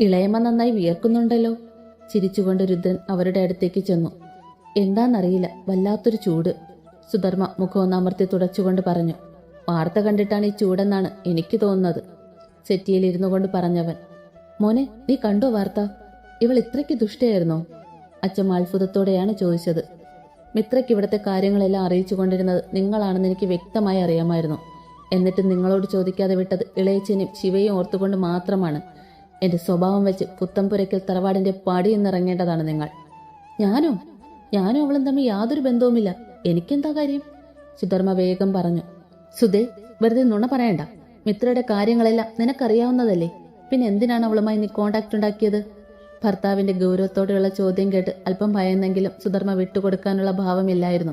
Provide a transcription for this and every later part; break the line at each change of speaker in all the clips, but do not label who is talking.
ഇളയമ്മ നന്നായി വിയർക്കുന്നുണ്ടല്ലോ. ചിരിച്ചുകൊണ്ട് രുദ്രൻ അവരുടെ അടുത്തേക്ക് ചെന്നു. എന്താണെന്നറിയില്ല വല്ലാത്തൊരു ചൂട്. സുധർമ്മ മുഖം അമർത്തി തുടച്ചുകൊണ്ട് പറഞ്ഞു വാർത്ത കണ്ടിട്ടാണ് ഈ ചൂടെന്നാണ് എനിക്ക് തോന്നുന്നത് സെറ്റിയിൽ ഇരുന്നു കൊണ്ട് പറഞ്ഞവൻ. മോനെ നീ കണ്ടോ വാർത്ത? ഇവൾ ഇത്രയ്ക്ക് ദുഷ്ടയായിരുന്നോ? അച്ഛൻ അത്ഭുതത്തോടെയാണ് ചോദിച്ചത്. മിത്രയ്ക്ക് ഇവിടുത്തെ കാര്യങ്ങളെല്ലാം അറിയിച്ചു കൊണ്ടിരുന്നത് നിങ്ങളാണെന്ന് എനിക്ക് വ്യക്തമായി അറിയാമായിരുന്നു. എന്നിട്ട് നിങ്ങളോട് ചോദിക്കാതെ വിട്ടത് ഇളയച്ചനെയും ശിവയും ഓർത്തുകൊണ്ട് മാത്രമാണ്. എന്റെ സ്വഭാവം വെച്ച് പുത്തംപുരയ്ക്കൽ തറവാടിന്റെ പടിയെന്നിറങ്ങേണ്ടതാണ് നിങ്ങൾ. ഞാനോ? ഞാനും അവളും തമ്മിൽ യാതൊരു ബന്ധവുമില്ല. എനിക്കെന്താ കാര്യം? സുധർമ്മ വേഗം പറഞ്ഞു. സുധേ വെറുതെ നുണ പറയണ്ട. മിത്രയുടെ കാര്യങ്ങളെല്ലാം നിനക്കറിയാവുന്നതല്ലേ. പിന്നെ എന്തിനാണ് അവളുമായി നീ കോണ്ടാക്ട് ഉണ്ടാക്കിയത്? ഭർത്താവിന്റെ ഗൗരവത്തോടെയുള്ള ചോദ്യം കേട്ട് അല്പം ഭയന്നെങ്കിലും സുധർമ്മ വിട്ടുകൊടുക്കാനുള്ള ഭാവമില്ലായിരുന്നു.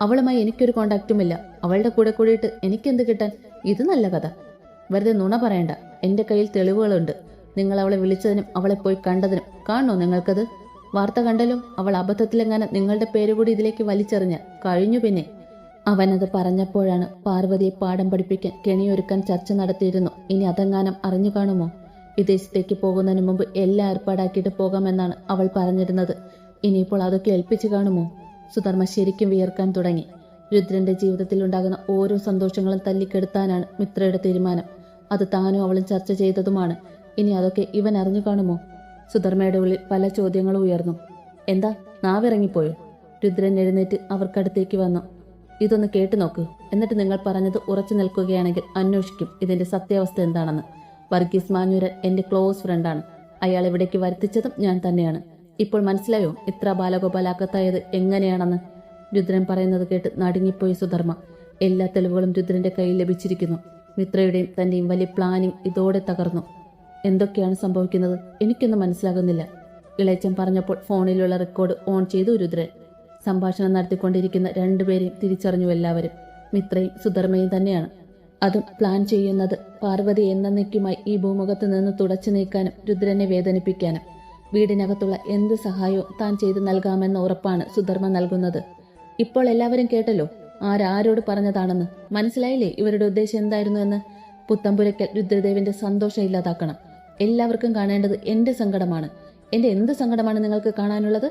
അവളുമായി എനിക്കൊരു കോണ്ടാക്റ്റുമില്ല അവളുടെ കൂടെ കൂടിയിട്ട് എനിക്കെന്ത് കിട്ടാൻ? ഇത് നല്ല കഥ. വെറുതെ നുണ പറയണ്ട. എന്റെ കയ്യിൽ തെളിവുകളുണ്ട്. നിങ്ങൾ അവളെ വിളിച്ചതിനും അവളെ പോയി കണ്ടതിനും. കാണണോ നിങ്ങൾക്കത്? വാർത്ത കണ്ടല്ലോ. അവൾ അബദ്ധത്തിലെങ്ങനെ നിങ്ങളുടെ പേര് കൂടി ഇതിലേക്ക് വലിച്ചെറിഞ്ഞ കഴിഞ്ഞു പിന്നെ. അവനത് പറഞ്ഞപ്പോഴാണ് പാർവതിയെ പാഠം പഠിപ്പിക്കാൻ കെണിയൊരുക്കാൻ ചർച്ച നടത്തിയിരുന്നു. ഇനി അതെങ്ങാനും അറിഞ്ഞു കാണുമോ? വിദേശത്തേക്ക് പോകുന്നതിന് മുമ്പ് എല്ലാം ഏർപ്പാടാക്കിയിട്ട് പോകാമെന്നാണ് അവൾ പറഞ്ഞിരുന്നത്. ഇനിയിപ്പോൾ അതൊക്കെ ഏൽപ്പിച്ചു കാണുമോ? സുധർമ്മ ശരിക്കും വിയർക്കാൻ തുടങ്ങി. രുദ്രന്റെ ജീവിതത്തിൽ ഉണ്ടാകുന്ന ഓരോ സന്തോഷങ്ങളും തല്ലിക്കെടുത്താനാണ് മിത്രയുടെ തീരുമാനം. അത് താനും അവളും ചർച്ച ചെയ്തതുമാണ്. ഇനി അതൊക്കെ ഇവൻ അറിഞ്ഞു കാണുമോ? സുധർമ്മയുടെ ഉള്ളിൽ പല ചോദ്യങ്ങളും ഉയർന്നു. എന്താ? നാവിറങ്ങിപ്പോയോ? രുദ്രൻ എഴുന്നേറ്റ് അവർക്കടുത്തേക്ക് വന്നു. ഇതൊന്ന് കേട്ടു നോക്ക്. എന്നിട്ട് നിങ്ങൾ പറഞ്ഞത് ഉറച്ചു നിൽക്കുകയാണെങ്കിൽ അന്വേഷിക്കും ഇതിന്റെ സത്യാവസ്ഥ എന്താണെന്ന്. വർഗീസ് മാഞ്ഞൂരൻ എന്റെ ക്ലോസ് ഫ്രണ്ടാണ് അയാൾ ഇവിടേക്ക് വരുത്തിച്ചതും ഞാൻ തന്നെയാണ്. ഇപ്പോൾ മനസ്സിലായോ? ഇത്ര ബാലഗോപാലാക്കത്തായത് എങ്ങനെയാണെന്ന്? രുദ്രൻ പറയുന്നത് കേട്ട് നടുങ്ങിപ്പോയി സുധർമ്മ. എല്ലാ തെളിവുകളും രുദ്രന്റെ കയ്യിൽ ലഭിച്ചിരിക്കുന്നു. മിത്രയുടെയും തന്റെയും വലിയ പ്ലാനിംഗ് ഇതോടെ തകർന്നു. എന്തൊക്കെയാണ് സംഭവിക്കുന്നത്? എനിക്കൊന്നും മനസ്സിലാകുന്നില്ല. ഇളയച്ചൻ പറഞ്ഞപ്പോൾ ഫോണിലുള്ള റെക്കോർഡ് ഓൺ ചെയ്തു രുദ്രൻ. സംഭാഷണം നടത്തിക്കൊണ്ടിരിക്കുന്ന രണ്ടുപേരെയും തിരിച്ചറിഞ്ഞു എല്ലാവരും. മിത്രയും സുധർമ്മയും തന്നെയാണ്. അതും പ്ലാൻ ചെയ്യുന്നത് പാർവതി എന്ന എന്നേക്കുമായി ഈ ഭൂമുഖത്ത് നിന്ന് തുടച്ചു നീക്കാനും രുദ്രനെ വേദനിപ്പിക്കാനും. വീടിനകത്തുള്ള എന്ത് സഹായവും താൻ ചെയ്തു നൽകാമെന്ന ഉറപ്പാണ് സുധർമ്മ നൽകുന്നത്. ഇപ്പോൾ എല്ലാവരും കേട്ടല്ലോ ആരാരോട് പറഞ്ഞതാണെന്ന്. മനസ്സിലായില്ലേ ഇവരുടെ ഉദ്ദേശം എന്തായിരുന്നു എന്ന്? പുത്തമ്പുരയ്ക്കൽ രുദ്രദേവിന്റെ സന്തോഷം ഇല്ലാതാക്കണം. എല്ലാവർക്കും കാണേണ്ടത് എന്റെ സങ്കടമാണ്. എന്റെ എന്ത് സങ്കടമാണ് നിങ്ങൾക്ക് കാണാനുള്ളത്?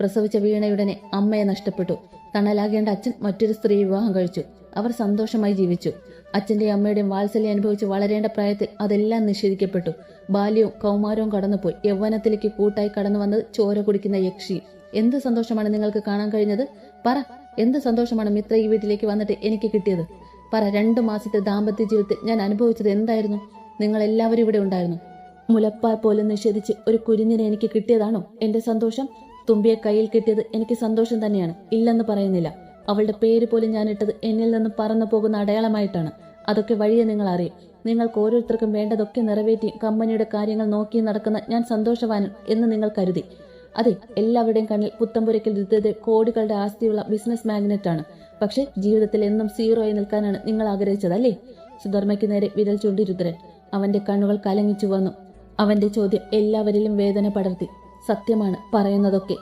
പ്രസവിച്ച വീണയുടനെ അമ്മയെ നഷ്ടപ്പെട്ടു. തണലാകേണ്ട അച്ഛൻ മറ്റൊരു സ്ത്രീ വിവാഹം കഴിച്ചു. അവർ സന്തോഷമായി ജീവിച്ചു. അച്ഛന്റെയും അമ്മയുടെയും വാത്സല്യം അനുഭവിച്ച് വളരേണ്ട പ്രായത്തിൽ അതെല്ലാം നിഷേധിക്കപ്പെട്ടു. ബാല്യവും കൗമാരവും കടന്നുപോയി. യൗവനത്തിലേക്ക് കൂട്ടായി കടന്നു വന്നത് ചോര കുടിക്കുന്ന യക്ഷി. എന്ത് സന്തോഷമാണ് നിങ്ങൾക്ക് കാണാൻ കഴിഞ്ഞത്? പറ. എന്ത് സന്തോഷമാണ് മിത്ര ഈ വീട്ടിലേക്ക് വന്നിട്ട് എനിക്ക് കിട്ടിയത്? പറ. രണ്ടു മാസത്തെ ദാമ്പത്യ ജീവിതത്തിൽ ഞാൻ അനുഭവിച്ചത് എന്തായിരുന്നു? നിങ്ങൾ എല്ലാവരും ഇവിടെ ഉണ്ടായിരുന്നു. മുലപ്പാൽ പോലും നിഷേധിച്ച് ഒരു കുരുന്നിനെ എനിക്ക് കിട്ടിയതാണോ? എന്റെ സന്തോഷം? തുമ്പിയെ കയ്യിൽ കിട്ടിയത് എനിക്ക് സന്തോഷം തന്നെയാണ്. ഇല്ലെന്ന് പറയുന്നില്ല. അവളുടെ പേര് പോലും ഇട്ടത് എന്നിൽ നിന്ന് പറന്നു പോകുന്ന അടയാളമായിട്ടാണ്. അതൊക്കെ വഴിയെ നിങ്ങൾ അറിയും. നിങ്ങൾക്ക് ഓരോരുത്തർക്കും വേണ്ടതൊക്കെ നിറവേറ്റി കമ്പനിയുടെ കാര്യങ്ങൾ നോക്കി നടക്കുന്ന ഞാൻ സന്തോഷവാനൻ എന്ന് നിങ്ങൾ കരുതി. അതെ എല്ലാവരുടെയും കണ്ണിൽ പുത്തമ്പുരയ്ക്കൽ രുദ്രദേവ് കോടികളുടെ ആസ്തിയുള്ള ബിസിനസ് മാഗ്നറ്റ് ആണ് പക്ഷേ ജീവിതത്തിൽ എന്നും സീറോ ആയി നിൽക്കാനാണ് നിങ്ങൾ ആഗ്രഹിച്ചത് അല്ലേ സുധർമ്മയ്ക്ക് നേരെ വിരൽ ചൂണ്ടി രുദ്രൻ. അവന്റെ കണ്ണുകൾ കലങ്ങിച്ചു വന്നു. അവന്റെ ചോദ്യം എല്ലാവരിലും വേദന പടർത്തി സത്യമാണ് പറയുന്നതൊക്കെ.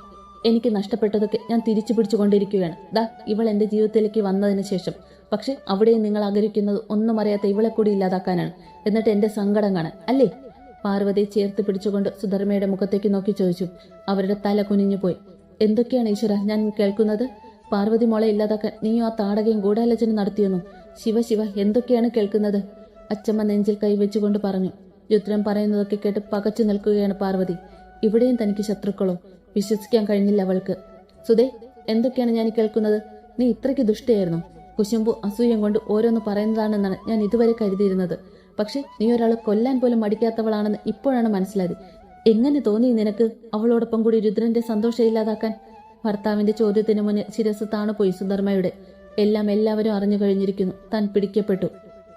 എനിക്ക് നഷ്ടപ്പെട്ടതൊക്കെ ഞാൻ തിരിച്ചു പിടിച്ചുകൊണ്ടിരിക്കുകയാണ്. ദാ ഇവൾ എന്റെ ജീവിതത്തിലേക്ക് വന്നതിന് ശേഷം. പക്ഷെ അവിടെയും നിങ്ങൾ ആഗ്രഹിക്കുന്നത് ഒന്നും അറിയാത്ത ഇവളെ കൂടി ഇല്ലാതാക്കാനാണ്. എന്നിട്ട് എന്റെ സങ്കടം കാണാൻ അല്ലേ? പാർവതി ചേർത്ത് പിടിച്ചുകൊണ്ട് സുധർമ്മയുടെ മുഖത്തേക്ക് നോക്കി ചോദിച്ചു. അവരുടെ തല കുനിഞ്ഞു പോയി എന്തൊക്കെയാണ് ഈശ്വര ഞാൻ കേൾക്കുന്നത്? പാർവതി മോളെ ഇല്ലാതാക്കാൻ നീയും ആ താടകയും ഗൂഢാലോചന നടത്തിയെന്നു ശിവ ശിവ എന്തൊക്കെയാണ് കേൾക്കുന്നത്? അച്ചമ്മ നെഞ്ചിൽ കൈവച്ചുകൊണ്ട് പറഞ്ഞു. രുദ്രൻ പറയുന്നതൊക്കെ കേട്ട് പകച്ചു നിൽക്കുകയാണ് പാർവതി. ഇവിടെയും തനിക്ക് ശത്രുക്കളോ? വിശ്വസിക്കാൻ കഴിഞ്ഞില്ല അവൾക്ക്. സുധേ എന്തൊക്കെയാണ് ഞാൻ കേൾക്കുന്നത്? നീ ഇത്രയ്ക്ക് ദുഷ്ടയായിരുന്നു. കുശുമ്പു അസൂയം കൊണ്ട് ഓരോന്ന് പറയുന്നതാണെന്നാണ് ഞാൻ ഇതുവരെ കരുതിയിരുന്നത്. പക്ഷെ നീ ഒരാളെ കൊല്ലാൻ പോലും മടിക്കാത്തവളാണെന്ന് ഇപ്പോഴാണ് മനസ്സിലായത്. എങ്ങനെ തോന്നി നിനക്ക് അവളോടൊപ്പം കൂടി രുദ്രന്റെ സന്തോഷം ഇല്ലാതാക്കാൻ? ഭർത്താവിന്റെ ചോദ്യത്തിന് മുന്നിൽ ശിരസ് താണുപോയി സുധർമ്മയുടെ. എല്ലാം എല്ലാവരും അറിഞ്ഞു കഴിഞ്ഞിരിക്കുന്നു. താൻ പിടിക്കപ്പെട്ടു.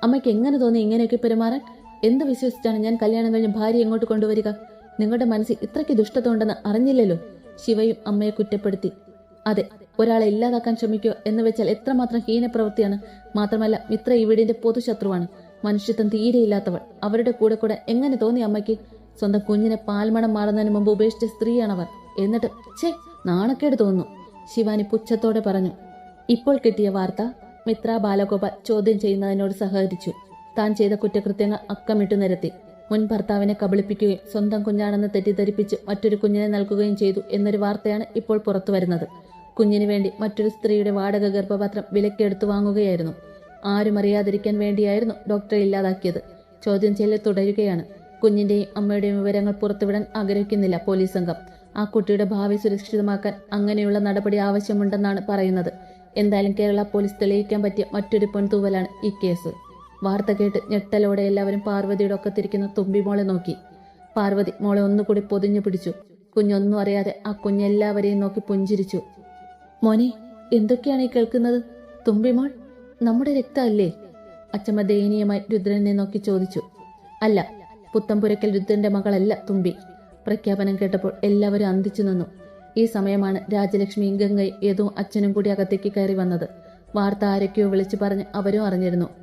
അമ്മയ്ക്ക് എങ്ങനെ തോന്നി ഇങ്ങനെയൊക്കെ പെരുമാറാൻ? എന്ത് വിശ്വസിച്ചാണ് ഞാൻ കല്യാണം കഴിഞ്ഞ് ഭാര്യ എങ്ങോട്ട് കൊണ്ടുവരിക? നിങ്ങളുടെ മനസ്സിൽ ഇത്രയ്ക്ക് ദുഷ്ടത ഉണ്ടെന്ന് അറിഞ്ഞില്ലല്ലോ? ശിവയും അമ്മയെ കുറ്റപ്പെടുത്തി. അതെ ഒരാളെ ഇല്ലാതാക്കാൻ ശ്രമിക്കുക എന്ന് വെച്ചാൽ എത്രമാത്രം ഹീനപ്രവൃത്തിയാണ്. മാത്രമല്ല മിത്ര ഈ വീടിന്റെ പൊതുശത്രുവാണ്. മനുഷ്യത്വം തീരെയില്ലാത്തവൾ അവരുടെ കൂടെ കൂടെ എങ്ങനെ തോന്നി അമ്മയ്ക്ക്? സ്വന്തം കുഞ്ഞിനെ പാൽമണം മാറുന്നതിന് മുമ്പ് ഉപേക്ഷിച്ച സ്ത്രീയാണവർ. എന്നിട്ട് ഛേ നാണക്കേട് തോന്നുന്നു. ശിവാനി പുച്ഛത്തോടെ പറഞ്ഞു ഇപ്പോൾ കിട്ടിയ വാർത്ത? മിത്ര ബാലഗോപാൽ ചോദ്യം ചെയ്യുന്നതിനോട് സഹകരിച്ചു. താൻ ചെയ്ത കുറ്റകൃത്യങ്ങൾ അക്കമിട്ടു നിരത്തി. മുൻ ഭർത്താവിനെ കബളിപ്പിക്കുകയും സ്വന്തം കുഞ്ഞാണെന്ന് തെറ്റിദ്ധരിപ്പിച്ച് മറ്റൊരു കുഞ്ഞിനെ നൽകുകയും ചെയ്തു എന്നൊരു വാർത്തയാണ് ഇപ്പോൾ പുറത്തു വരുന്നത്. കുഞ്ഞിനു വേണ്ടി മറ്റൊരു സ്ത്രീയുടെ വാടക ഗർഭപാത്രം വിലക്കെടുത്തു വാങ്ങുകയായിരുന്നു. ആരും അറിയാതിരിക്കാൻ വേണ്ടിയായിരുന്നു ഡോക്ടറെ ഇല്ലാതാക്കിയത്. ചോദ്യം ചെയ്യൽ തുടരുകയാണ്. കുഞ്ഞിന്റെയും അമ്മയുടെയും വിവരങ്ങൾ പുറത്തുവിടാൻ ആഗ്രഹിക്കുന്നില്ല പോലീസ് സംഘം. ആ കുട്ടിയുടെ ഭാവി സുരക്ഷിതമാക്കാൻ അങ്ങനെയുള്ള നടപടി ആവശ്യമുണ്ടെന്നാണ് പറയുന്നത്. എന്തായാലും കേരള പോലീസ് തെളിയിക്കാൻ പറ്റിയ മറ്റൊരു പൊൻതൂവലാണ് ഈ കേസ്. വാർത്ത കേട്ട് ഞെട്ടലോടെ എല്ലാവരും പാർവതിയുടെ ഒക്കത്തിരിക്കുന്ന തുമ്പി മോളെ നോക്കി. പാർവതി മോളെ ഒന്നുകൂടി പൊതിഞ്ഞു പിടിച്ചു. കുഞ്ഞൊന്നും അറിയാതെ ആ കുഞ്ഞെല്ലാവരെയും നോക്കി പുഞ്ചിരിച്ചു. മോനെ എന്തൊക്കെയാണ് ഈ കേൾക്കുന്നത്? തുമ്പിമോൾ നമ്മുടെ രക്തമല്ലേ? അച്ചമ്മ ദയനീയമായി രുദ്രനെ നോക്കി ചോദിച്ചു. അല്ല പുത്തമ്പുരക്കൽ രുദ്രന്റെ മകളല്ല തുമ്പി. പ്രഖ്യാപനം കേട്ടപ്പോൾ എല്ലാവരും അന്തിച്ചു നിന്നു. ഈ സമയമാണ് രാജലക്ഷ്മിയും ഗംഗയും ഏതോ അച്ഛനും കൂടി അകത്തേക്ക് കയറി വന്നത്. വാർത്ത ആരൊക്കെയോ വിളിച്ചു പറഞ്ഞ് അവരും അറിഞ്ഞിരുന്നു.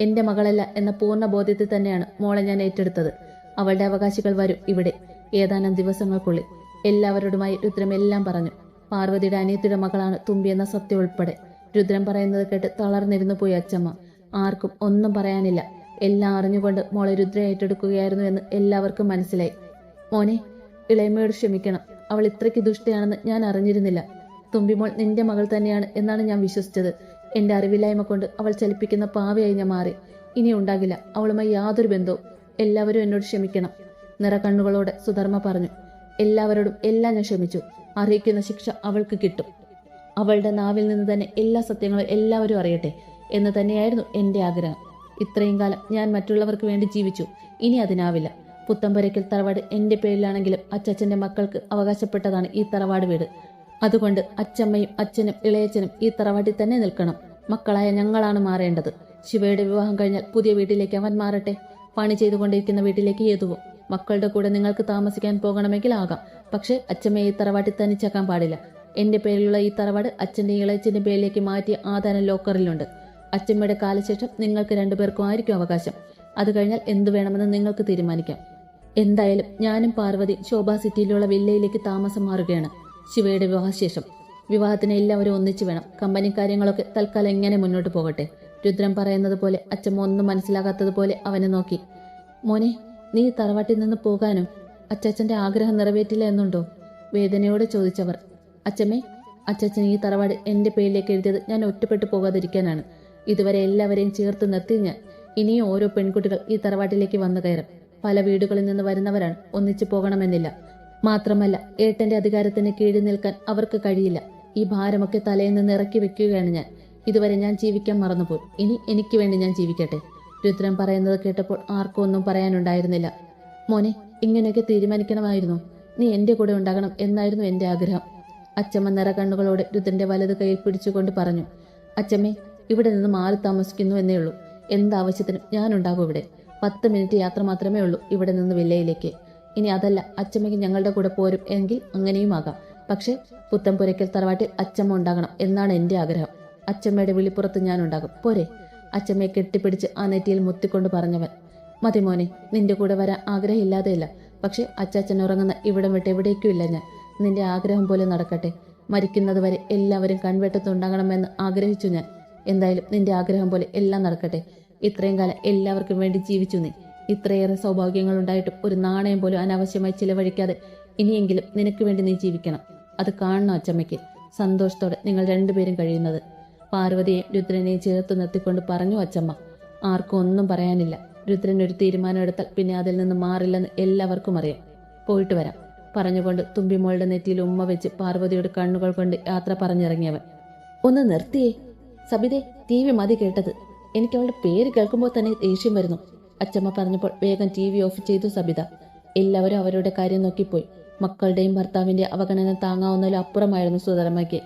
എന്റെ മകളല്ല എന്ന പൂർണ ബോധ്യത്തിൽ തന്നെയാണ് മോളെ ഞാൻ ഏറ്റെടുത്തത്. അവളുടെ അവകാശികൾ വരും ഇവിടെ. ഏതാനും ദിവസങ്ങൾക്കുള്ളിൽ എല്ലാവരോടുമായി രുദ്രം എല്ലാം പറഞ്ഞു. പാർവതിയുടെ അനിയത്തിയുടെ മകളാണ് തുമ്പി എന്ന സത്യം ഉൾപ്പെടെ. രുദ്രം പറയുന്നത് കേട്ട് തളർന്നിരുന്നു പോയി അച്ചമ്മ. ആർക്കും ഒന്നും പറയാനില്ല. എല്ലാം അറിഞ്ഞുകൊണ്ട് മോളെ രുദ്ര ഏറ്റെടുക്കുകയായിരുന്നു എന്ന് എല്ലാവർക്കും മനസ്സിലായി. മോനെ ഇളയമ്മയോട് ക്ഷമിക്കണം. അവൾ ഇത്രയ്ക്ക് ദുഷ്ടയാണെന്ന് ഞാൻ അറിഞ്ഞിരുന്നില്ല. തുമ്പിമോൾ നിന്റെ മകൾ തന്നെയാണ് എന്നാണ് ഞാൻ വിശ്വസിച്ചത്. എന്റെ അറിവില്ലായ്മ കൊണ്ട് അവൾ ചലിപ്പിക്കുന്ന പാവയായി ഞാൻ മാറി. ഇനി ഉണ്ടാകില്ല അവളുമായി യാതൊരു ബന്ധവും. എല്ലാവരും എന്നോട് ക്ഷമിക്കണം. നിറകണ്ണുകളോടെ സുധർമ്മ പറഞ്ഞു. എല്ലാവരോടും എല്ലാം ഞാൻ ക്ഷമിച്ചു. അറിയിക്കുന്ന ശിക്ഷ അവൾക്ക് കിട്ടും. അവളുടെ നാവിൽ നിന്ന് തന്നെ എല്ലാ സത്യങ്ങളും എല്ലാവരും അറിയട്ടെ എന്ന് തന്നെയായിരുന്നു എന്റെ ആഗ്രഹം. ഇത്രയും കാലം ഞാൻ മറ്റുള്ളവർക്ക് വേണ്ടി ജീവിച്ചു. ഇനി അതിനാവില്ല. പുത്തമ്പരയ്ക്കൽ തറവാട് എന്റെ പേരിലാണെങ്കിലും അച്ചച്ചന്റെ മക്കൾക്ക് അവകാശപ്പെട്ടതാണ് ഈ തറവാട് വീട്. അതുകൊണ്ട് അച്ചമ്മയും അച്ഛനും ഇളയച്ചനും ഈ തറവാട്ടിൽ തന്നെ നിൽക്കണം. മക്കളായ ഞങ്ങളാണ് മാറേണ്ടത്. ശിവയുടെ വിവാഹം കഴിഞ്ഞാൽ പുതിയ വീട്ടിലേക്ക് അവൻ മാറട്ടെ. പണി ചെയ്തുകൊണ്ടിരിക്കുന്ന വീട്ടിലേക്ക് ഏതുവും. മക്കളുടെ കൂടെ നിങ്ങൾക്ക് താമസിക്കാൻ പോകണമെങ്കിൽ ആകാം. പക്ഷേ അച്ഛമ്മയെ ഈ തറവാട്ടിൽ തനിച്ചാക്കാൻ പാടില്ല. എന്റെ പേരിലുള്ള ഈ തറവാട് അച്ഛന്റെ ഇളയച്ചന്റെ പേരിലേക്ക് മാറ്റിയ ആധാരം ലോക്കറിലുണ്ട്. അച്ഛമ്മയുടെ കാലശേഷം നിങ്ങൾക്ക് രണ്ടുപേർക്കും ആയിരിക്കും അവകാശം. അത് കഴിഞ്ഞാൽ എന്തു വേണമെന്ന് നിങ്ങൾക്ക് തീരുമാനിക്കാം. എന്തായാലും ഞാനും പാർവതി ശോഭാ സിറ്റിയിലുള്ള വില്ലയിലേക്ക് താമസം മാറുകയാണ്. ശിവയുടെ വിവാഹശേഷം. വിവാഹത്തിന് എല്ലാവരും ഒന്നിച്ചു വേണം. കമ്പനി കാര്യങ്ങളൊക്കെ തൽക്കാലം എങ്ങനെ മുന്നോട്ട് പോകട്ടെ? രുദ്രൻ പറയുന്നത് പോലെ അച്ഛമ്മ ഒന്നും മനസ്സിലാകാത്തതുപോലെ അവനെ നോക്കി. മോനെ നീ തറവാട്ടിൽ നിന്ന് പോകാനും അച്ചാച്ചന്റെ ആഗ്രഹം നിറവേറ്റില്ല എന്നുണ്ടോ? വേദനയോടെ ചോദിച്ചവർ. അച്ഛമ്മേ അച്ചാച്ചൻ ഈ തറവാട് എന്റെ പേരിലേക്ക് എഴുതിയത് ഞാൻ ഒറ്റപ്പെട്ടു പോകാതിരിക്കാനാണ്. ഇതുവരെ എല്ലാവരെയും ചേർത്ത് നിർത്തി ഞാൻ. ഇനിയും ഓരോ പെൺകുട്ടികൾ ഈ തറവാട്ടിലേക്ക് വന്നു കയറും. പല വീടുകളിൽ നിന്ന് വരുന്നവരാണ് ഒന്നിച്ചു പോകണമെന്നില്ല. മാത്രമല്ല ഏട്ടന്റെ അധികാരത്തിന് കീഴിൽ നിൽക്കാൻ അവർക്ക് കഴിയില്ല. ഈ ഭാരമൊക്കെ തലയിൽ നിന്ന് ഇറക്കി വെക്കുകയാണ് ഞാൻ. ഇതുവരെ ഞാൻ ജീവിക്കാൻ മറന്നുപോയി. ഇനി എനിക്ക് വേണ്ടി ഞാൻ ജീവിക്കട്ടെ? രുദ്രൻ പറയുന്നത് കേട്ടപ്പോൾ ആർക്കും ഒന്നും പറയാനുണ്ടായിരുന്നില്ല. മോനെ ഇങ്ങനെയൊക്കെ തീരുമാനിക്കണമായിരുന്നു. നീ എന്റെ കൂടെ ഉണ്ടാകണം എന്നായിരുന്നു എന്റെ ആഗ്രഹം. അച്ചമ്മ നിറകണ്ണുകളോടെ രുദ്രന്റെ വലത് കയ്യിൽ പിടിച്ചുകൊണ്ട് പറഞ്ഞു അച്ഛമ്മേ ഇവിടെ നിന്ന് മാറി താമസിക്കുന്നു എന്നേ ഉള്ളൂ. എന്താവശ്യത്തിനും ഞാനുണ്ടാകും ഇവിടെ. പത്ത് മിനിറ്റ് യാത്ര മാത്രമേ ഉള്ളൂ ഇവിടെ നിന്ന് വില്ലയിലേക്ക്. ഇനി അതല്ല അച്ചമ്മയ്ക്ക് ഞങ്ങളുടെ കൂടെ പോരും എങ്കിൽ അങ്ങനെയും ആകാം പക്ഷേ പുത്തംപുരയ്ക്കൽ തറവാട്ടിൽ അച്ചമ്മ ഉണ്ടാകണം എന്നാണ് എന്റെ ആഗ്രഹം. അച്ചമ്മയുടെ വിളിപ്പുറത്ത് ഞാനുണ്ടാകും പോരെ. അച്ചമ്മയെ കെട്ടിപ്പിടിച്ച് ആ നെറ്റിയിൽ മുത്തിക്കൊണ്ട് പറഞ്ഞവൻ മതി മോനെ നിന്റെ കൂടെ വരാൻ ആഗ്രഹമില്ലാതെയല്ല പക്ഷെ അച്ചാച്ചൻ ഉറങ്ങുന്ന ഇവിടം വിട്ട് എവിടേക്കും ഇല്ല ഞാൻ. നിന്റെ ആഗ്രഹം പോലെ നടക്കട്ടെ. മരിക്കുന്നത് വരെ എല്ലാവരും കൺവെട്ടത്തുണ്ടാകണമെന്ന് ആഗ്രഹിച്ചു ഞാൻ. എന്തായാലും നിന്റെ ആഗ്രഹം പോലെ എല്ലാം നടക്കട്ടെ. ഇത്രയും കാലം എല്ലാവർക്കും വേണ്ടി ജീവിച്ചു നീ. ഇത്രയേറെ സൗഭാഗ്യങ്ങൾ ഉണ്ടായിട്ടും ഒരു നാണയം പോലും അനാവശ്യമായി ചിലവഴിക്കാതെ ഇനിയെങ്കിലും നിനക്ക് വേണ്ടി നീ ജീവിക്കണം. അത് കാണണം അച്ചമ്മയ്ക്ക്. സന്തോഷത്തോടെ നിങ്ങൾ രണ്ടുപേരും കഴിയുന്നത്. പാർവതിയെ രുദ്രനെയും ചേർത്ത് നിർത്തിക്കൊണ്ട് പറഞ്ഞു അച്ചമ്മ ആർക്കും ഒന്നും പറയാനില്ല. രുദ്രൻ ഒരു തീരുമാനം എടുത്താൽ പിന്നെ അതിൽ നിന്ന് മാറില്ലെന്ന് എല്ലാവർക്കും അറിയാം. പോയിട്ട് വരാം. പറഞ്ഞുകൊണ്ട് തുമ്പിമോളുടെ നെറ്റിയിൽ ഉമ്മ വെച്ച് പാർവതിയുടെ കണ്ണുകൾ കൊണ്ട് യാത്ര പറഞ്ഞിറങ്ങിയവൻ. ഒന്ന് നിർത്തിയേ. സബിതേ ടി വി മതി കേട്ടത്. എനിക്ക് അവളുടെ പേര് കേൾക്കുമ്പോൾ തന്നെ ദേഷ്യം വരുന്നു. അച്ചമ്മ പറഞ്ഞപ്പോൾ വേഗം ടി വി ഓഫ് ചെയ്തു സബിത. എല്ലാവരും അവരുടെ കാര്യം നോക്കിപ്പോയി. മക്കളുടെയും ഭർത്താവിന്റെ അവഗണന താങ്ങാവുന്നതിലും അപ്പുറമായിരുന്നു സുധർമ്മയ്ക്ക്.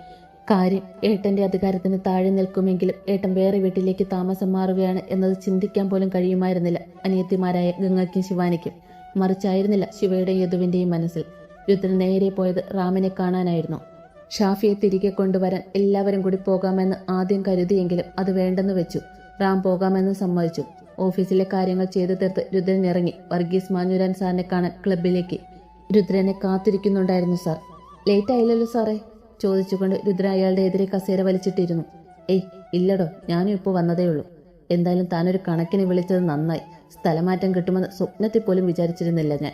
കാര്യം ഏട്ടന്റെ അധികാരത്തിന് താഴെ നിൽക്കുമെങ്കിലും ഏട്ടൻ വേറെ വീട്ടിലേക്ക് താമസം മാറുകയാണ് എന്നത് ചിന്തിക്കാൻ പോലും കഴിയുമായിരുന്നില്ല. അനിയത്തിമാരായ ഗംഗയ്ക്കും ശിവാനിക്കും. മറിച്ചായിരുന്നില്ല ശിവയുടെ യദുവിന്റെയും മനസ്സിൽ. രുദ്രൻ നേരെ പോയത് റാമിനെ കാണാനായിരുന്നു. ഷാഫിയെ തിരികെ കൊണ്ടുവരാൻ എല്ലാവരും കൂടി പോകാമെന്ന് ആദ്യം കരുതിയെങ്കിലും അത് വേണ്ടെന്ന് വെച്ചു. റാം പോകാമെന്ന് സമ്മതിച്ചു. ഓഫീസിലെ കാര്യങ്ങൾ ചെയ്തു തീർത്ത് രുദ്രൻ ഇറങ്ങി. വർഗീസ് മാഞ്ഞുരാൻ സാറിനെ കാണാൻ ക്ലബിലേക്ക് രുദ്രനെ കാത്തിരിക്കുന്നുണ്ടായിരുന്നു സാർ. ലേറ്റ് ആയില്ലല്ലോ സാറേ. ചോദിച്ചുകൊണ്ട് രുദ്ര അയാളുടെ എതിരെ കസേര വലിച്ചിട്ടിരുന്നു. ഏയ് ഇല്ലടോ ഞാനും ഇപ്പോൾ വന്നതേ ഉള്ളൂ. എന്തായാലും താനൊരു കണക്കിന് വിളിച്ചത് നന്നായി. സ്ഥലമാറ്റം കിട്ടുമെന്ന് സ്വപ്നത്തിൽ പോലും വിചാരിച്ചിരുന്നില്ല ഞാൻ.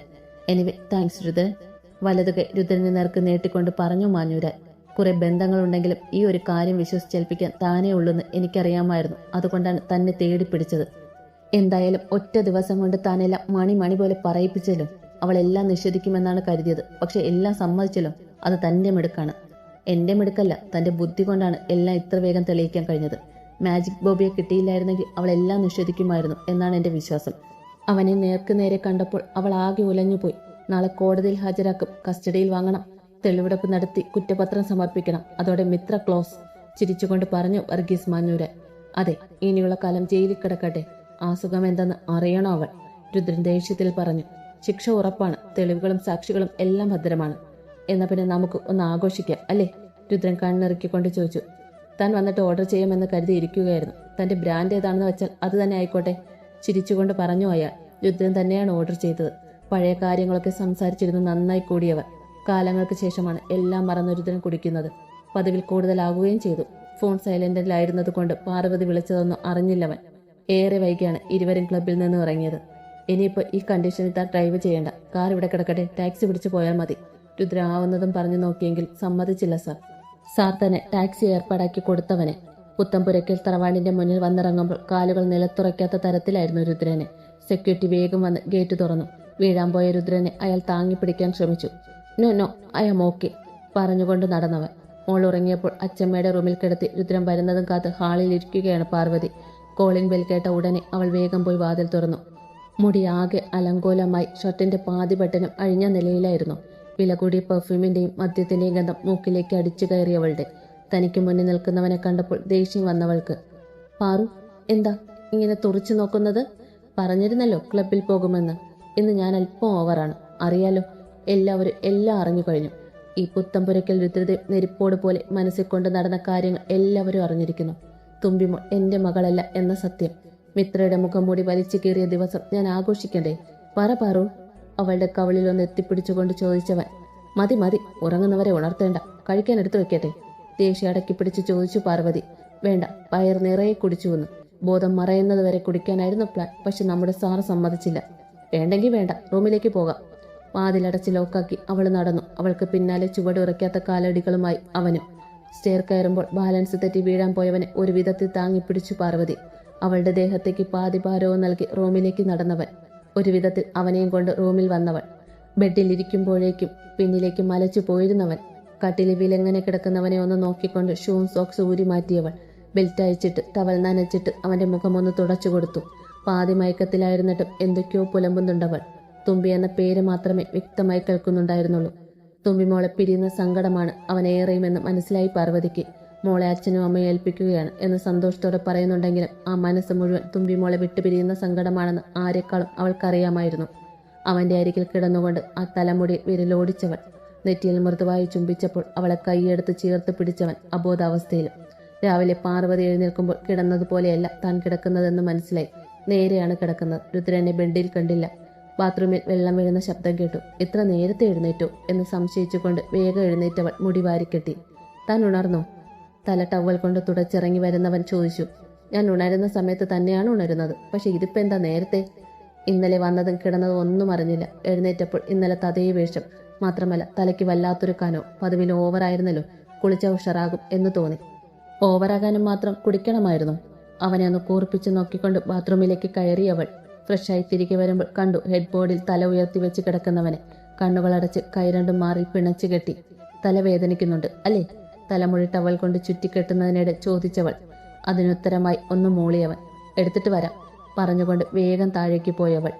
Anyway thanks Rudran. വലതുകൈ രുദ്രനെ നേർക്ക് നീട്ടിക്കൊണ്ട് പറഞ്ഞു മാഞ്ഞൂരാൻ കുറെ ബന്ധങ്ങളുണ്ടെങ്കിലും ഈ ഒരു കാര്യം വിശ്വസിച്ചേൽപ്പിക്കാൻ താനേ ഉള്ളൂന്ന് എനിക്കറിയാമായിരുന്നു. അതുകൊണ്ടാണ് തന്നെ തേടി പിടിച്ചത്. എന്തായാലും ഒറ്റ ദിവസം കൊണ്ട് താനെല്ലാം മണി മണി പോലെ പറയിപ്പിച്ചല്ലോ അവളെല്ലാം നിഷേധിക്കുമെന്നാണ് കരുതിയത്. പക്ഷെ എല്ലാം സമ്മതിച്ചല്ലോ അത് തന്റെ മിടുക്കാണ്. എന്റെ മിടുക്കല്ല തന്റെ ബുദ്ധി കൊണ്ടാണ് എല്ലാം ഇത്ര വേഗം തെളിയിക്കാൻ കഴിഞ്ഞത്. മാജിക് ബോബിയെ കിട്ടിയില്ലായിരുന്നെങ്കിൽ അവളെല്ലാം നിഷേധിക്കുമായിരുന്നു എന്നാണ് എന്റെ വിശ്വാസം. അവനെ നേർക്ക് നേരെ കണ്ടപ്പോൾ അവൾ ആകെ ഉലഞ്ഞുപോയി. നാളെ കോടതിയിൽ ഹാജരാക്കും കസ്റ്റഡിയിൽ വാങ്ങണം തെളിവെടുപ്പ് നടത്തി കുറ്റപത്രം സമർപ്പിക്കണം. അതോടെ മിത്ര ക്ലോസ് ചിരിച്ചുകൊണ്ട് പറഞ്ഞു വർഗീസ് മാഞ്ഞൂര് അതെ ഇനിയുള്ള കാലം ജയിലിൽ കിടക്കട്ടെ. ആ സുഖം എന്തെന്ന് അറിയണോ അവൾ രുദ്രൻ ദേഷ്യത്തിൽ പറഞ്ഞു ശിക്ഷ ഉറപ്പാണ് തെളിവുകളും സാക്ഷികളും എല്ലാം ഭദ്രമാണ്. എന്നാ പിന്നെ നമുക്ക് ഒന്ന് ആഘോഷിക്കാം അല്ലേ? രുദ്രൻ കണ്ണിറുക്കിക്കൊണ്ട് ചോദിച്ചു. താൻ വന്നിട്ട് ഓർഡർ ചെയ്യുമെന്ന് കരുതി ഇരിക്കുകയായിരുന്നു. തന്റെ ബ്രാൻഡ് ഏതാണെന്ന് വെച്ചാൽ അത് തന്നെ ആയിക്കോട്ടെ. ചിരിച്ചുകൊണ്ട് പറഞ്ഞു അയാൾ രുദ്രൻ തന്നെയാണ് ഓർഡർ ചെയ്തത്. പഴയ കാര്യങ്ങളൊക്കെ സംസാരിച്ചിരുന്ന് നന്നായി കൂടിയവർ. കാലങ്ങൾക്ക് ശേഷമാണ് എല്ലാം മറന്ന് രുദ്രൻ കുടിക്കുന്നത്. പതിവിൽ കൂടുതലാകുകയും ചെയ്തു. ഫോൺ സൈലന്റിലായിരുന്നത് കൊണ്ട് പാർവതി വിളിച്ചതൊന്നും അറിഞ്ഞില്ലവൻ. ഏറെ വൈകിയാണ് ഇരുവരും ക്ലബിൽ നിന്ന് ഇറങ്ങിയത്. ഇനിയിപ്പോൾ ഈ കണ്ടീഷനിൽ താൻ ഡ്രൈവ് ചെയ്യേണ്ട. കാർ ഇവിടെ കിടക്കട്ടെ ടാക്സി പിടിച്ചു പോയാൽ മതി. രുദ്ര ആവുന്നതും പറഞ്ഞു നോക്കിയെങ്കിൽ സമ്മതിച്ചില്ല സാർ സാർ തന്നെ ടാക്സി ഏർപ്പാടാക്കി കൊടുത്തവനെ. പുത്തമ്പുരയ്ക്കൽ തറവാടിന്റെ മുന്നിൽ വന്നിറങ്ങുമ്പോൾ കാലുകൾ നിലത്തുറയ്ക്കാത്ത തരത്തിലായിരുന്നു രുദ്രനെ. സെക്യൂരിറ്റി വേഗം വന്ന് ഗേറ്റ് തുറന്നു. വീഴാൻ പോയ രുദ്രനെ അയാൾ താങ്ങി പിടിക്കാൻ ശ്രമിച്ചു. No no I am okay പറഞ്ഞുകൊണ്ട് നടന്നവൻ. മോൾ ഉറങ്ങിയപ്പോൾ അച്ഛമ്മയുടെ റൂമിൽ കിടത്തി രുദ്രൻ വരുന്നതും കാത്ത് ഹാളിൽ ഇരിക്കുകയാണ് പാർവതി. കോളിംഗ് ബെൽ കേട്ട ഉടനെ അവൾ വേഗം പോയി വാതിൽ തുറന്നു. മുടി ആകെ അലങ്കോലമായി ഷർട്ടിന്റെ പാതി ബട്ടനും അഴിഞ്ഞ നിലയിലായിരുന്നു. വില കൂടിയ പെർഫ്യൂമിന്റെയും മദ്യത്തിന്റെയും ഗന്ധം മൂക്കിലേക്ക് അടിച്ചു കയറിയവളുടെ തനിക്ക് മുന്നിൽ നിൽക്കുന്നവനെ കണ്ടപ്പോൾ ദേഷ്യം വന്നവൾക്ക്. പാറു എന്താ ഇങ്ങനെ തുറച്ചു നോക്കുന്നത്? പറഞ്ഞിരുന്നല്ലോ ക്ലബിൽ പോകുമെന്ന്. ഇന്ന് ഞാൻ അല്പം ഓവറാണ്. അറിയാലോ എല്ലാവരും എല്ലാം അറിഞ്ഞു കഴിഞ്ഞു ഈ പുത്തമ്പുരയ്ക്കൽ രുദ്രദേവ് നെരിപ്പോട് പോലെ മനസ്സിൽ കൊണ്ട് നടന്ന കാര്യങ്ങൾ എല്ലാവരും അറിഞ്ഞിരിക്കുന്നു. തുമ്പിമോൾ എന്റെ മകളല്ല എന്ന സത്യം. മിത്രയുടെ മുഖം മൂടി വലിച്ചു കീറിയ ദിവസം ഞാൻ ആഘോഷിക്കണ്ടേ? പറ പാറു. അവളുടെ കവളിലൊന്ന് എത്തിപ്പിടിച്ചുകൊണ്ട് ചോദിച്ചവൻ മതി മതി ഉറങ്ങുന്നവരെ ഉണർത്തേണ്ട. കഴിക്കാൻ എടുത്തു വെക്കട്ടെ? ദേഷ്യ അടക്കി പിടിച്ച് ചോദിച്ചു പാർവതി. വേണ്ട പയർ നിറയെ കുടിച്ചു വന്നു ബോധം മറയുന്നത് വരെ കുടിക്കാനായിരുന്നു പ്ലാൻ പക്ഷെ നമ്മുടെ സാറ് സമ്മതിച്ചില്ല. വേണ്ടെങ്കിൽ വേണ്ട റൂമിലേക്ക് പോകാം. വാതിലടച്ച് ലോക്കാക്കി അവൾ നടന്നു. അവൾക്ക് പിന്നാലെ ചുവട് ഉറക്കാത്ത കാലടികളുമായി അവനും സ്റ്റെയർ കയറുമ്പോൾ ബാലൻസ് തെറ്റി വീഴാൻ പോയവനെ ഒരു വിധത്തിൽ താങ്ങിപ്പിടിച്ചു പാർവതി. അവളുടെ ദേഹത്തേക്ക് പാതി ഭാരവും നൽകി റൂമിലേക്ക് നടന്നവൻ. ഒരു വിധത്തിൽ അവനെയും കൊണ്ട് റൂമിൽ വന്നവൾ. ബെഡിൽ ഇരിക്കുമ്പോഴേക്കും പിന്നിലേക്ക് മലച്ചു പോയിരുന്നവൻ. കട്ടിലെ വിലങ്ങനെ കിടക്കുന്നവനെ ഒന്ന് നോക്കിക്കൊണ്ട് ഷൂവും സോക്സ് ഊരി മാറ്റിയവൾ. ബെൽറ്റ് അയച്ചിട്ട് ടവൽ നനച്ചിട്ട് അവന്റെ മുഖം ഒന്ന് തുടച്ചു കൊടുത്തു. പാതി മയക്കത്തിലായിരുന്നിട്ടും എന്തൊക്കെയോ പുലമ്പുന്നുണ്ടവൾ. തുമ്പി എന്ന പേര് മാത്രമേ വ്യക്തമായി കേൾക്കുന്നുണ്ടായിരുന്നുള്ളൂ. തുമ്പി മോളെ പിരിയുന്ന സങ്കടമാണ് അവനേറെയുമെന്ന് മനസ്സിലായി പാർവതിക്ക്. മോളെ അച്ഛനും അമ്മയും ഏൽപ്പിക്കുകയാണ് എന്ന് സന്തോഷത്തോടെ പറയുന്നുണ്ടെങ്കിലും ആ മനസ്സ് മുഴുവൻ തുമ്പി മോളെ വിട്ടുപിരിയുന്ന സങ്കടമാണെന്ന് ആരെക്കാളും അവൾക്കറിയാമായിരുന്നു. അവന്റെ അരികിൽ കിടന്നുകൊണ്ട് ആ തലമുടി വിരലോടിച്ചവൾ നെറ്റിയിൽ മൃദുവായി ചുംബിച്ചപ്പോൾ അവളെ കൈയെടുത്ത് ചേർത്ത് പിടിച്ചവൻ അബോധാവസ്ഥയിലും. രാവിലെ പാർവതി എഴുന്നേൽക്കുമ്പോൾ കിടന്നതുപോലെയല്ല താൻ കിടക്കുന്നതെന്ന് മനസ്സിലായി. നേരെയാണ് കിടക്കുന്നത്. രുദ്രനെ ബെഡിൽ കണ്ടില്ല. ബാത്റൂമിൽ വെള്ളം വീഴുന്ന ശബ്ദം കേട്ടു. എത്ര നേരത്തെ എഴുന്നേറ്റോ എന്ന് സംശയിച്ചുകൊണ്ട് വേഗം എഴുന്നേറ്റവൾ മുടി വാരിക്കെട്ടി താൻ ഉണർന്നോ? തല ടവൽ കൊണ്ട് തുടച്ചിറങ്ങി വരുന്നവൻ ചോദിച്ചു. ഞാൻ ഉണരുന്ന സമയത്ത് തന്നെയാണ് ഉണരുന്നത്. പക്ഷെ ഇതിപ്പോ എന്താ നേരത്തെ? ഇന്നലെ വന്നതും കിടന്നതും ഒന്നും അറിഞ്ഞില്ല എഴുന്നേറ്റപ്പോൾ ഇന്നലെ അതേ വേഷം. മാത്രമല്ല തലയ്ക്ക് വല്ലാത്തൊരു കനോ പതിവിൽ ഓവറായിരുന്നല്ലോ കുളിച്ച ഉഷറാകും എന്ന് തോന്നി. ഓവറാകാനും മാത്രം കുടിക്കണമായിരുന്നു. അവനെ ഒന്ന് കൂർപ്പിച്ച് നോക്കിക്കൊണ്ട് ബാത്റൂമിലേക്ക് കയറി അവൾ ഫ്രഷായി തിരികെ വരുമ്പോൾ കണ്ടു ഹെഡ് ബോർഡിൽ തല ഉയർത്തി വെച്ച് കിടക്കുന്നവനെ. കണ്ണുകളടച്ച് കൈ രണ്ടും മാറി പിണച്ചു കെട്ടി. തല വേദനിക്കുന്നുണ്ട് അല്ലേ? തലമുഴി ടവൽ കൊണ്ട് ചുറ്റിക്കെട്ടുന്നതിനിടെ ചോദിച്ചവൾ. അതിനുത്തരമായി ഒന്ന് മൂളിയവൻ. എടുത്തിട്ട് വരാം പറഞ്ഞുകൊണ്ട് വേഗം താഴേക്ക് പോയവൾ.